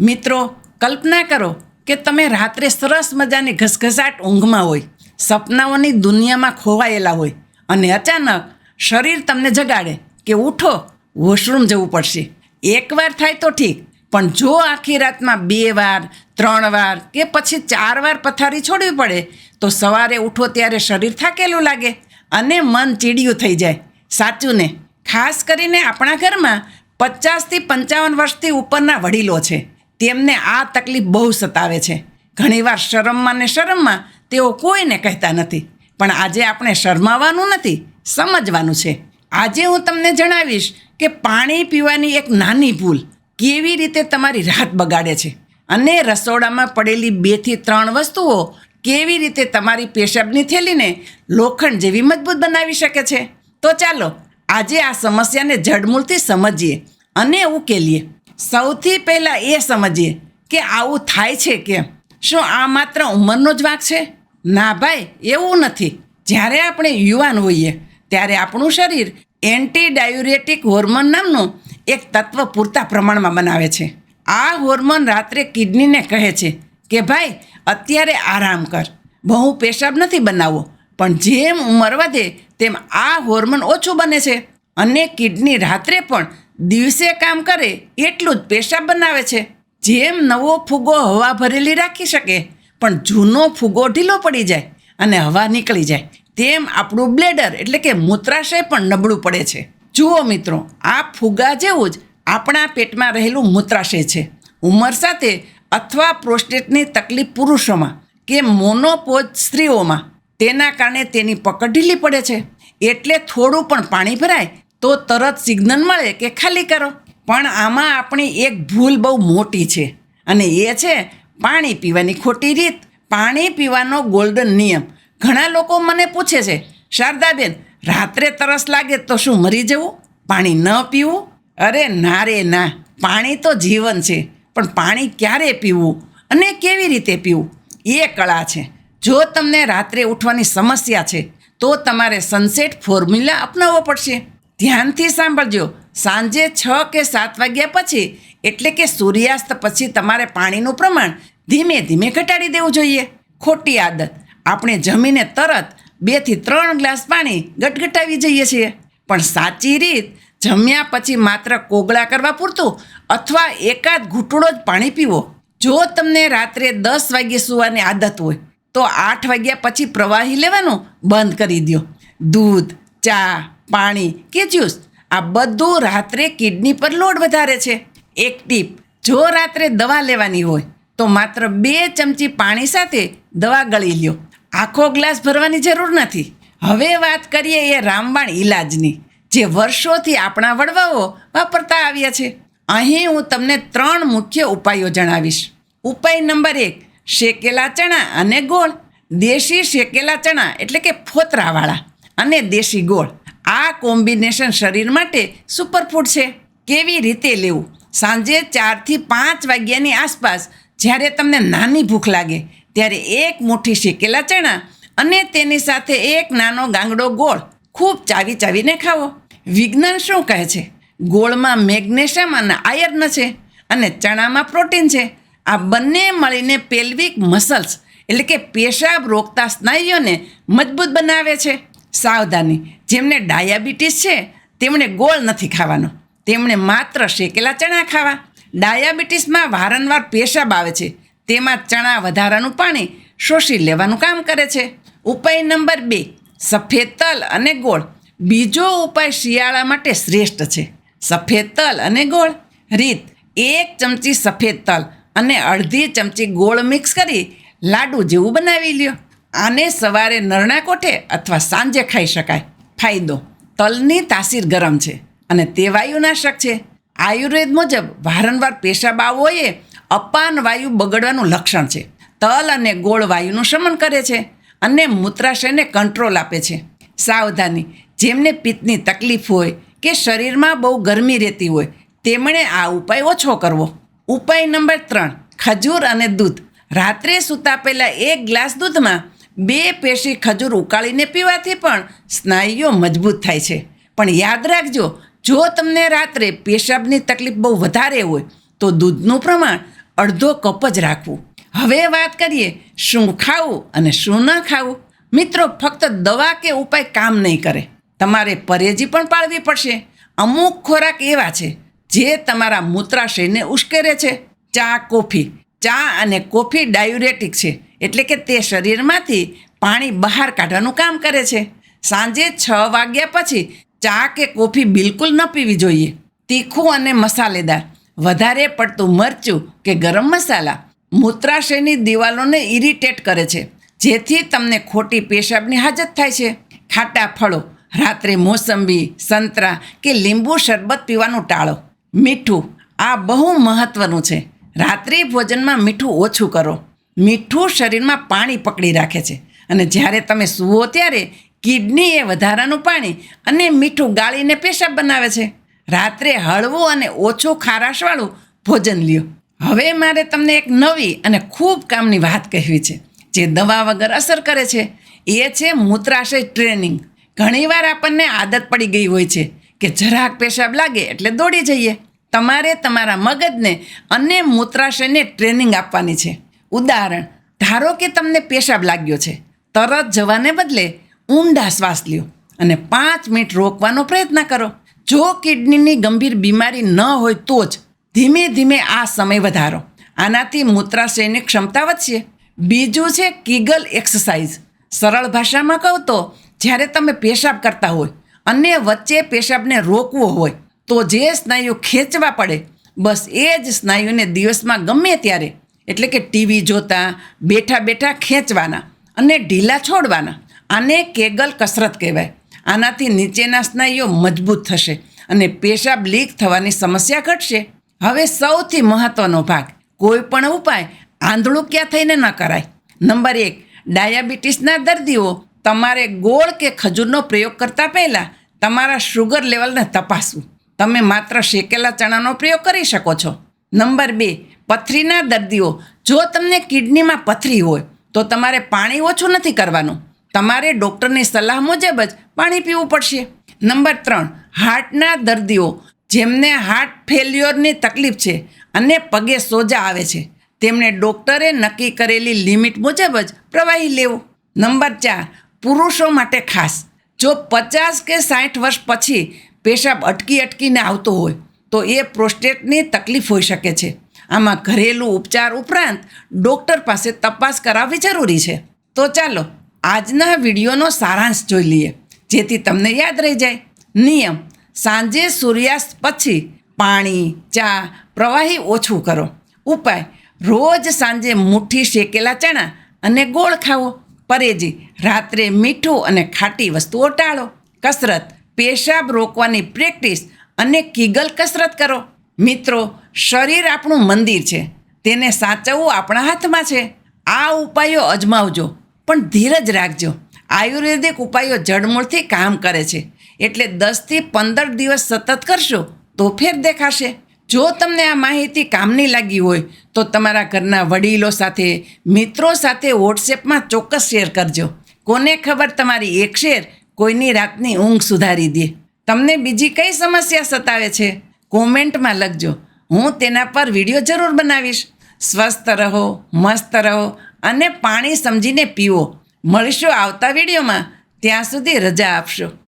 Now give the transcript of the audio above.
મિત્રો, કલ્પના કરો કે તમે રાત્રે સરસ મજાની ઘસઘસાટ ઊંઘમાં હોય, સપનાઓની દુનિયામાં ખોવાયેલા હોય અને અચાનક શરીર તમને જગાડે કે ઉઠો, વોશરૂમ જવું પડશે. એકવાર થાય તો ઠીક, પણ જો આખી રાતમાં બે વાર, ત્રણ વાર કે પછી ચાર વાર પથારી છોડવી પડે, તો સવારે ઉઠો ત્યારે શરીર થાકેલું લાગે અને મન ચીડિયું થઈ જાય. સાચું ને? ખાસ કરીને આપણા ઘરમાં પચાસથી પંચાવન વર્ષથી ઉપરના વડીલો છે. તેમને આ તકલીફ બહુ સતાવે છે. ઘણીવાર શરમમાં ને શરમમાં તેઓ કોઈને કહેતા નથી. પણ આજે આપણે શરમાવાનું નથી, સમજવાનું છે. આજે હું તમને જણાવીશ કે પાણી પીવાની એક નાની ભૂલ કેવી રીતે તમારી રાહત બગાડે છે અને રસોડામાં પડેલી બેથી ત્રણ વસ્તુઓ કેવી રીતે તમારી પેશાબની થેલીને લોખંડ જેવી મજબૂત બનાવી શકે છે. તો ચાલો, આજે આ સમસ્યાને જડમૂળથી સમજીએ અને ઉકેલીએ. સૌથી પહેલાં એ સમજીએ કે આવું થાય છે કેમ? શું આ માત્ર ઉંમરનો જ વાંક છે? ના ભાઈ, એવું નથી. જ્યારે આપણે યુવાન હોઈએ, ત્યારે આપણું શરીર એન્ટી ડાયુરેટિક હોર્મોન નામનું એક તત્વ પૂરતા પ્રમાણમાં બનાવે છે. આ હોર્મોન રાત્રે કિડનીને કહે છે કે, ભાઈ, અત્યારે આરામ કર. બહુ પેશાબ નથી બનાવવો, પણ જેમ ઉંમર વધે, તેમ આ હોર્મોન ઓછું બને છે. અને કિડની રાત્રે પણ દિવસે કામ કરે, એટલું જ પેશાબ બનાવે છે. જેમ નવો ફુગો હવા ભરેલી રાખી શકે, પણ જૂનો ફુગો ઢીલો પડી જાય અને હવા નીકળી જાય. તેમ આપણું બ્લેડર એટલે કે મૂત્રાશય પણ નબળું પડે છે. જુઓ મિત્રો, આ ફુગા જેવું જ આપણા પેટમાં રહેલું મૂત્રાશય છે. ઉંમર સાથે અથવા પ્રોસ્ટેટની તકલીફ પુરુષોમાં કે મોનોપોજ સ્ત્રીઓમાં, તેના કારણે તેની પકડ ઢીલી પડે છે. એટલે થોડું પણ પાણી ભરાય તો તરત સિગ્નલ મળે કે ખાલી કરો. પણ આમાં આપણી એક ભૂલ બહુ મોટી છે. અને એ છે પાણી પીવાની ખોટી રીત. પાણી પીવાનો ગોલ્ડન નિયમ. ઘણા લોકો મને પૂછે છે, શારદાબેન, રાત્રે તરસ લાગે તો શું મરી જવું? પાણી ન પીવું? અરે ના રે ના, પાણી તો જીવન છે, પણ પાણી ક્યારે પીવું અને કેવી રીતે પીવું? એ કળા છે. જો તમને રાત્રે ઉઠવાની સમસ્યા છે, તો તમારે સનસેટ ફોર્મ્યુલા અપનાવવો પડશે. ધ્યાનથી સાંભળજો. સાંજે છ કે સાત વાગ્યા પછી, એટલે કે સૂર્યાસ્ત પછી તમારે પાણીનું પ્રમાણ ધીમે ધીમે ઘટાડી દેવું જોઈએ. ખોટી આદત. આપણે જમીને તરત બેથી ત્રણ ગ્લાસ પાણી ગટગટાવી જઈએ છીએ. પણ સાચી રીત, જમ્યા પછી માત્ર કોગળા કરવા પૂરતું અથવા એકાદ ઘૂંટડો જ પાણી પીવો. જો તમને રાત્રે દસ વાગ્યે સૂવાની આદત હોય, તો આઠ વાગ્યા પછી પ્રવાહી લેવાનું બંધ કરી દો દૂધ ચા, પાણી કે જ્યુસ. આ બધું રાત્રે કિડની પર લોડ વધારે છે. એક ટીપ, જો રાત્રે દવા લેવાની હોય, તો માત્ર બે ચમચી પાણી સાથે દવા ગળી લ્યો. આખો ગ્લાસ ભરવાની જરૂર નથી. હવે વાત કરીએ એ રામબાણ ઈલાજની, જે વર્ષોથી આપણા વડવાઓ વાપરતા આવ્યા છે. અહીં હું તમને ત્રણ મુખ્ય ઉપાયો જણાવીશ. ઉપાય નંબર એક, શેકેલા ચણા અને ગોળ. દેશી શેકેલા ચણા એટલે કે ફોતરાવાળા. અને દેશી ગોળ. આ કોમ્બિનેશન શરીર માટે સુપરફૂડ છે. કેવી રીતે લેવું? સાંજે ચારથી પાંચ વાગ્યાની આસપાસ, જ્યારે તમને નાની ભૂખ લાગે, ત્યારે એક મુઠ્ઠી શેકેલા ચણા અને તેની સાથે એક નાનો ગાંગડો ગોળ ખૂબ ચાવી ચાવીને ખાવો. વિજ્ઞાન શું કહે છે? ગોળમાં મેગ્નેશિયમ અને આયર્ન છે અને ચણામાં પ્રોટીન છે. આ બંને મળીને પેલ્વિક મસલ્સ, એટલે કે પેશાબ રોકતા સ્નાયુઓને મજબૂત બનાવે છે. સાવધાની. જેમને ડાયાબિટીસ છે, તેમણે ગોળ નથી ખાવાનો. તેમણે માત્ર શેકેલા ચણા ખાવા. ડાયાબિટીસમાં વારંવાર પેશાબ આવે છે. તેમાં ચણા વધારાનું પાણી શોષી લેવાનું કામ કરે છે. ઉપાય નંબર બે, સફેદ તલ અને ગોળ. બીજો ઉપાય શિયાળા માટે શ્રેષ્ઠ છે. સફેદ તલ અને ગોળ. રીત, એક ચમચી સફેદ તલ અને અડધી ચમચી ગોળ મિક્સ કરી લાડુ જેવું બનાવી લ્યો. આને સવારે નરણા કોઠે અથવા સાંજે ખાઈ શકાય. ફાયદો, તલની તાસીર ગરમ છે અને તે વાયુનાશક છે. આયુર્વેદ મુજબ વારંવાર પેશાબ આવવો એ અપાન વાયુ બગડવાનું લક્ષણ છે. તલ અને ગોળ વાયુનું શમન કરે છે અને મૂત્રાશયને કંટ્રોલ આપે છે. સાવધાની, જેમને પિત્તની તકલીફ હોય કે શરીરમાં બહુ ગરમી રહેતી હોય, તેમણે આ ઉપાય ઓછો કરવો. ઉપાય નંબર ત્રણ, ખજૂર અને દૂધ. રાત્રે સૂતા પહેલાં એક ગ્લાસ દૂધમાં બે પેશી ખજૂર ઉકાળીને પીવાથી પણ સ્નાયુઓ મજબૂત થાય છે. પણ યાદ રાખજો, જો તમને રાત્રે પેશાબની તકલીફ બહુ વધારે હોય, તો દૂધનું પ્રમાણ અડધો કપ જ રાખવું. હવે વાત કરીએ, શું ખાવું અને શું ન ખાવું? મિત્રો, ફક્ત દવા કે ઉપાય કામ નહીં કરે. તમારે પરેજી પણ પાળવી પડશે. અમુક ખોરાક એવા છે, જે તમારા મૂત્રાશયને ઉશ્કેરે છે. ચા, કોફી. ચા અને કોફી ડાયુરેટિક છે. એટલે કે તે શરીરમાંથી પાણી બહાર કાઢવાનું કામ કરે છે. સાંજે છ વાગ્યા પછી ચા કે કોફી બિલકુલ ન પીવી જોઈએ. તીખું અને મસાલેદાર. વધારે પડતું મરચું કે ગરમ મસાલા મૂત્રાશયની દિવાલોને ઇરિટેટ કરે છે. જેથી તમને ખોટી પેશાબની હાજત થાય છે. ખાટા ફળો, રાત્રે મોસંબી, સંતરા કે લીંબુ શરબત પીવાનું ટાળો. મીઠું આ બહુ મહત્વનું છે. રાત્રિ ભોજનમાં મીઠું ઓછું કરો. મીઠું શરીરમાં પાણી પકડી રાખે છે. અને જ્યારે તમે સૂવો ત્યારે કિડની એ વધારાનું પાણી અને મીઠું ગાળીને પેશાબ બનાવે છે. રાત્રે હળવું અને ઓછું ખારાશવાળું ભોજન લ્યો. હવે મારે તમને એક નવી અને ખૂબ કામની વાત કહેવી છે, જે દવા વગર અસર કરે છે. એ છે મૂત્રાશય ટ્રેનિંગ. ઘણીવાર આપણને આદત પડી ગઈ હોય છે કે જરાક પેશાબ લાગે એટલે દોડી જઈએ. તમારે તમારા મગજને અને મૂત્રાશયને ટ્રેનિંગ આપવાની છે. ઉદાહરણ, ધારો કે તમને પેશાબ લાગ્યો છે, તરત જવાને બદલે ઊંડા શ્વાસ લ્યો અને પાંચ મિનિટ રોકવાનો પ્રયત્ન કરો. જો કિડનીની ગંભીર બીમારી ન હોય તો જ ધીમે ધીમે આ સમય વધારો. આનાથી મૂત્રાશયની ક્ષમતા વધશે. બીજું છે કિગલ એક્સરસાઇઝ. સરળ ભાષામાં કહું તો, જ્યારે તમે પેશાબ કરતા હોય અને વચ્ચે પેશાબને રોકવો હોય, તો જે સ્નાયુ ખેંચવા પડે, બસ એ જ સ્નાયુને દિવસમાં ગમે ત્યારે એટલે કે ટીવી જોતા, બેઠા બેઠા ખેંચવાના અને ઢીલા છોડવાના. આને કેગલ કસરત કહેવાય. આનાથી નીચેના સ્નાયુઓ મજબૂત થશે અને પેશાબ લીક થવાની સમસ્યા ઘટશે. હવે સૌથી મહત્વનો ભાગ, કોઈ પણ ઉપાય આંધળું ક્યાં થઈને ન કરાય. નંબર એક, ડાયાબિટીસના દર્દીઓ તમારે ગોળ કે ખજૂરનો પ્રયોગ કરતા પહેલાં તમારા શુગર લેવલને તપાસવું. તમે માત્ર શેકેલા ચણાનો પ્રયોગ કરી શકો છો. નંબર બે પથરીના દર્દીઓ. જો તમને કિડનીમાં પથરી હોય, તો તમારે પાણી ઓછું નથી કરવાનું. તમારે ડૉક્ટરની સલાહ મુજબ જ પાણી પીવું પડશે. નંબર ત્રણ, હાર્ટના દર્દીઓ, જેમને હાર્ટ ફેલ્યોરની તકલીફ છે અને પગે સોજા આવે છે તેમણે ડૉક્ટરે નક્કી કરેલી લિમિટ મુજબ જ પ્રવાહી લેવો. નંબર ચાર, પુરુષો માટે ખાસ. જો પચાસ કે સાઠ વર્ષ પછી પેશાબ અટકી અટકીને આવતો હોય, તો એ પ્રોસ્ટેટની તકલીફ હોઈ શકે છે. આમાં ઘરેલું ઉપચાર ઉપરાંત ડૉક્ટર પાસે તપાસ કરાવવી જરૂરી છે. તો ચાલો આજના વિડીયોનો સારાંશ જોઈ લઈએ. જેથી તમને યાદ રહી જાય. નિયમ, સાંજે સૂર્યાસ્ત પછી પાણી, ચા, પ્રવાહી ઓછું કરો. ઉપાય, રોજ સાંજે મુઠ્ઠી શેકેલા ચણા અને ગોળ ખાવો પરેજી, રાત્રે મીઠું અને ખાટી વસ્તુઓ ટાળો. કસરત, પેશાબ રોકવાની પ્રેક્ટિસ અને કિગલ કસરત કરો. મિત્રો, શરીર આપણું મંદિર છે. તેને સાચવવું આપણા હાથમાં છે. આ ઉપાયો અજમાવજો, પણ ધીરજ રાખજો. આયુર્વેદિક ઉપાયો જડમૂળથી કામ કરે છે. એટલે દસથી પંદર દિવસ સતત કરશો, તો ફેર દેખાશે. જો તમને આ માહિતી કામની લાગી હોય, તો તમારા ઘરના વડીલો સાથે, મિત્રો સાથે વોટ્સએપમાં ચોક્કસ શેર કરજો. કોને ખબર તમારી એક શેર કોઈની રાતની ઊંઘ સુધારી દે. તમને બીજી કઈ સમસ્યા સતાવે છે? કોમેન્ટમાં લખજો. હું તેના પર વીડિયો જરૂર બનાવીશ. સ્વસ્થ રહો, મસ્ત રહો અને પાણી સમજીને પીવો. મળીશું આવતા વિડીયોમાં. ત્યાં સુધી રજા આપશો.